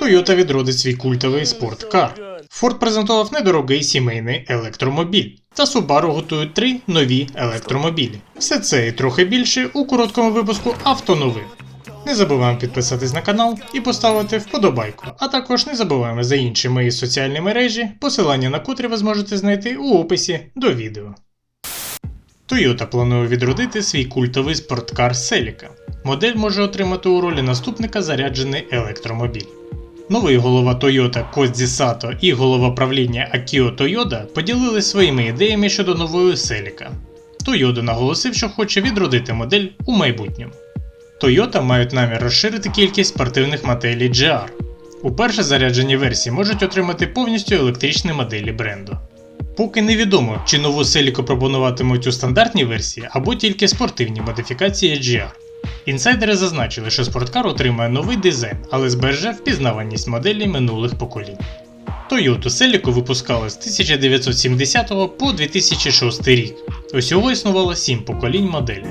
Toyota відродить свій культовий спорткар. Ford презентував недорогий сімейний електромобіль. Та Subaru готують три нові електромобілі. Все це і трохи більше у короткому випуску автоновин. Не забуваємо підписатись на канал і поставити вподобайку. А також не забуваємо за інші мої соціальні мережі, посилання на котрі ви зможете знайти у описі до відео. Toyota планує відродити свій культовий спорткар Celica. Модель може отримати у ролі наступника заряджений електромобіль. Новий голова Toyota Кодзі Сато і голова правління Akio Toyoda поділились своїми ідеями щодо нової Celica. Toyota наголосив, що хоче відродити модель у майбутньому. Toyota мають намір розширити кількість спортивних моделей GR. Уперше заряджені версії можуть отримати повністю електричні моделі бренду. Поки невідомо, чи нову Celica пропонуватимуть у стандартній версії або тільки спортивні модифікації GR. Інсайдери зазначили, що спорткар отримає новий дизайн, але збереже впізнаваність моделей минулих поколінь. Toyota Celica випускали з 1970 по 2006 рік. Усього існувало 7 поколінь моделі.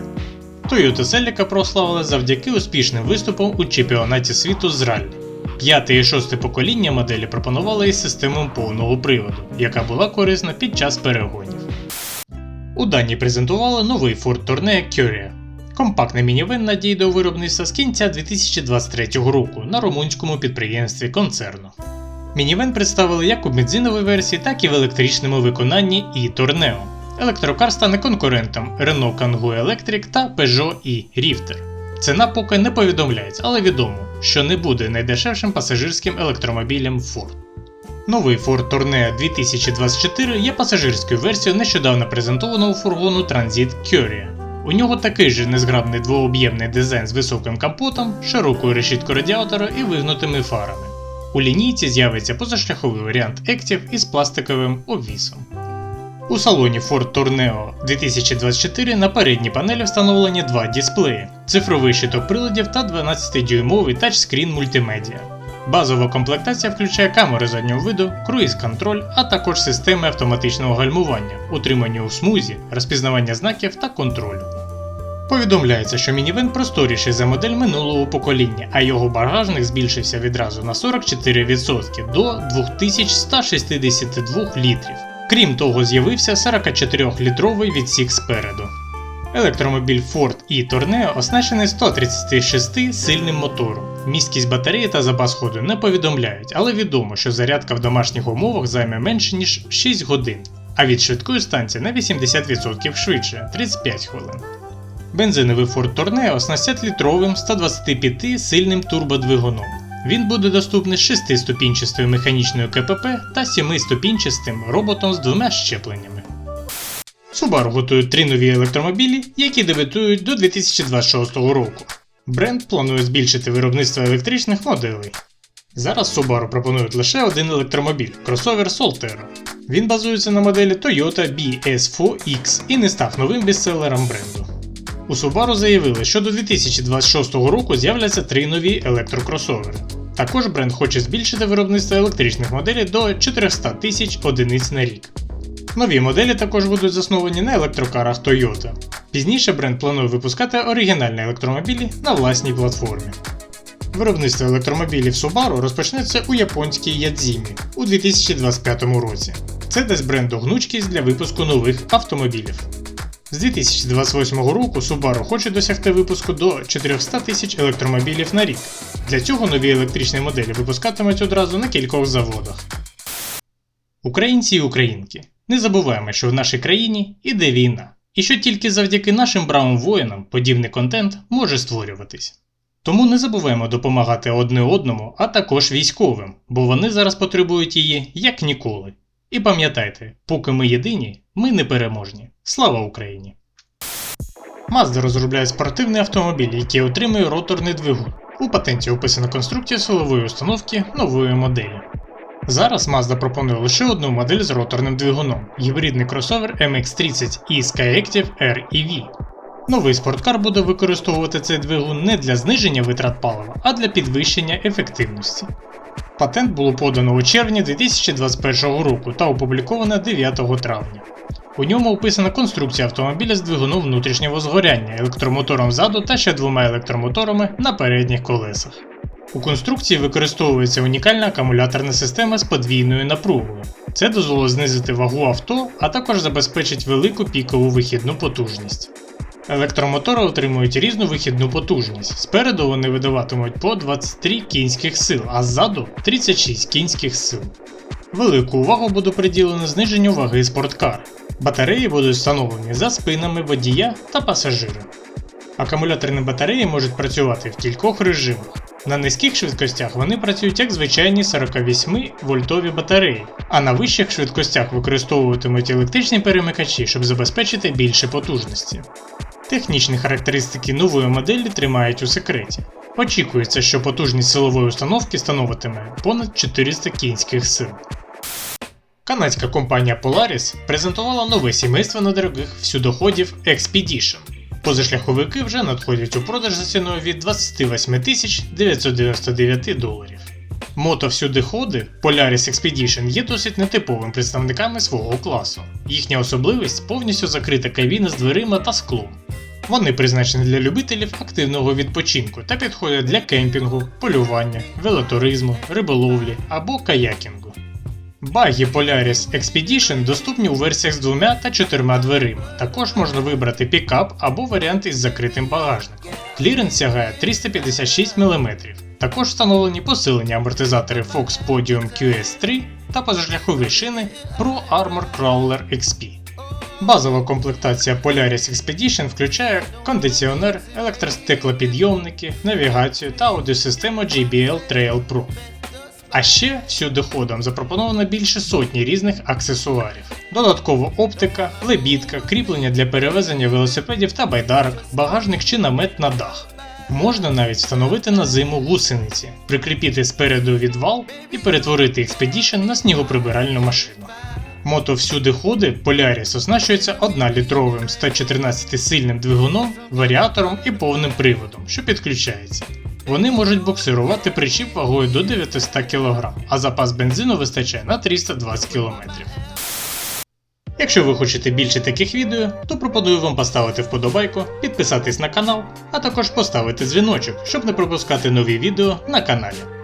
Toyota Celica прославили завдяки успішним виступам у чемпіонаті світу з раллі. П'яте і шосте покоління моделі пропонували із системою повного приводу, яка була корисна під час перегонів. У Данії презентували новий Ford Tourneo Curia. Компактний мінівен надійде у виробництво з кінця 2023 року на румунському підприємстві концерну. Мінівен представили як у бензиновій версії, так і в електричному виконанні і Tourneo. Електрокар стане конкурентом Renault Kangoo Electric та Peugeot і Rifter. Ціна поки не повідомляється, але відомо, що не буде найдешевшим пасажирським електромобілем Ford. Новий Ford Tourneo 2024 є пасажирською версією нещодавно презентованого фургону Transit Curia. У нього такий же незграбний двооб'ємний дизайн з високим капотом, широкою решіткою радіатора і вигнутими фарами. У лінійці з'явиться позашляховий варіант Active із пластиковим обвісом. У салоні Ford Tourneo 2024 на передній панелі встановлені два дисплеї, цифровий щиток приладів та 12-дюймовий тачскрін мультимедіа. Базова комплектація включає камери заднього виду, круїз-контроль, а також системи автоматичного гальмування, утримання у смузі, розпізнавання знаків та контролю. Повідомляється, що мінівен просторіший за модель минулого покоління, а його багажник збільшився відразу на 44% до 2162 літрів. Крім того, з'явився 44-літровий відсік спереду. Електромобіль Ford і Tourneo оснащений 136 сильним мотором. Місткість батареї та запас ходу не повідомляють, але відомо, що зарядка в домашніх умовах займе менше ніж 6 годин, а від швидкої станції на 80% швидше 35 хвилин. Бензиновий Ford Tourneo оснастять літровим 125 сильним турбодвигуном. Він буде доступний з 6-ступінчастою механічною КПП та 7-ступінчастим роботом з двома щепленнями. Subaru готують три нові електромобілі, які дебютують до 2026 року. Бренд планує збільшити виробництво електричних моделей. Зараз Subaru пропонують лише один електромобіль кросовер Solterra. Він базується на моделі Toyota BS4X і не став новим бестселером бренду. У Subaru заявили, що до 2026 року з'являться три нові електрокросовери. Також бренд хоче збільшити виробництво електричних моделей до 400 тисяч одиниць на рік. Нові моделі також будуть засновані на електрокарах Toyota. Пізніше бренд планує випускати оригінальні електромобілі на власній платформі. Виробництво електромобілів Subaru розпочнеться у японській Ядзімі у 2025 році. Це дасть бренду гнучкість для випуску нових автомобілів. З 2028 року Subaru хоче досягти випуску до 400 тисяч електромобілів на рік. Для цього нові електричні моделі випускатимуть одразу на кількох заводах. Українці і українки, не забуваємо, що в нашій країні іде війна, і що тільки завдяки нашим бравим воїнам подібний контент може створюватись. Тому не забуваємо допомагати одне одному, а також військовим, бо вони зараз потребують її як ніколи. І пам'ятайте, поки ми єдині, ми непереможні. Слава Україні! Mazda розробляє спортивний автомобіль, який отримує роторний двигун. У патенті описана конструкція силової установки нової моделі. Зараз Mazda пропонує лише одну модель з роторним двигуном гібридний кросовер MX30 і Skyactiv R EV. Новий спорткар буде використовувати цей двигун не для зниження витрат палива, а для підвищення ефективності. Патент було подано у червні 2021 року та опубліковано 9 травня. У ньому описана конструкція автомобіля з двигуном внутрішнього згоряння, електромотором ззаду та ще двома електромоторами на передніх колесах. У конструкції використовується унікальна акумуляторна система з подвійною напругою. Це дозволить знизити вагу авто, а також забезпечить велику пікову вихідну потужність. Електромотори отримують різну вихідну потужність. Спереду вони видаватимуть по 23 кінських сил, а ззаду 36 кінських сил. Велику увагу буде приділено зниженню ваги спорткар. Батареї будуть встановлені за спинами водія та пасажира. Акумуляторні батареї можуть працювати в кількох режимах. На низьких швидкостях вони працюють як звичайні 48 вольтові батареї, а на вищих швидкостях використовуватимуть електричні перемикачі, щоб забезпечити більше потужності. Технічні характеристики нової моделі тримають у секреті. Очікується, що потужність силової установки становитиме понад 400 кінських сил. Канадська компанія Polaris презентувала нове сімейство недорогих всюдоходів Expedition. Позашляховики вже надходять у продаж за ціною від 28 999 доларів. Мотовсюдиходи Polaris Expedition є досить нетиповими представниками свого класу. Їхня особливість повністю закрита кабіна з дверима та склом. Вони призначені для любителів активного відпочинку та підходять для кемпінгу, полювання, велотуризму, риболовлі або каякінгу. Баги Polaris Expedition доступні у версіях з двома та чотирма дверима. Також можна вибрати пікап або варіант із закритим багажником. Кліренс сягає 356 мм. Також встановлені посилені амортизатори Fox Podium QS3 та позашляхові шини Pro Armor Crawler XP. Базова комплектація Polaris Expedition включає кондиціонер, електростеклопідйомники, навігацію та аудіосистему JBL Trail Pro. А ще всюди ходом запропоновано більше сотні різних аксесуарів. Додатково оптика, лебідка, кріплення для перевезення велосипедів та байдарок, багажник чи намет на дах. Можна навіть встановити на зиму гусениці, прикріпити спереду відвал і перетворити Expedition на снігоприбиральну машину. Мото всюди ходи Polaris оснащується 1-літровим 114-сильним двигуном, варіатором і повним приводом, що підключається. Вони можуть буксирувати причіп вагою до 900 кг, а запас бензину вистачає на 320 км. Якщо ви хочете більше таких відео, то пропоную вам поставити вподобайку, підписатись на канал, а також поставити дзвіночок, щоб не пропускати нові відео на каналі.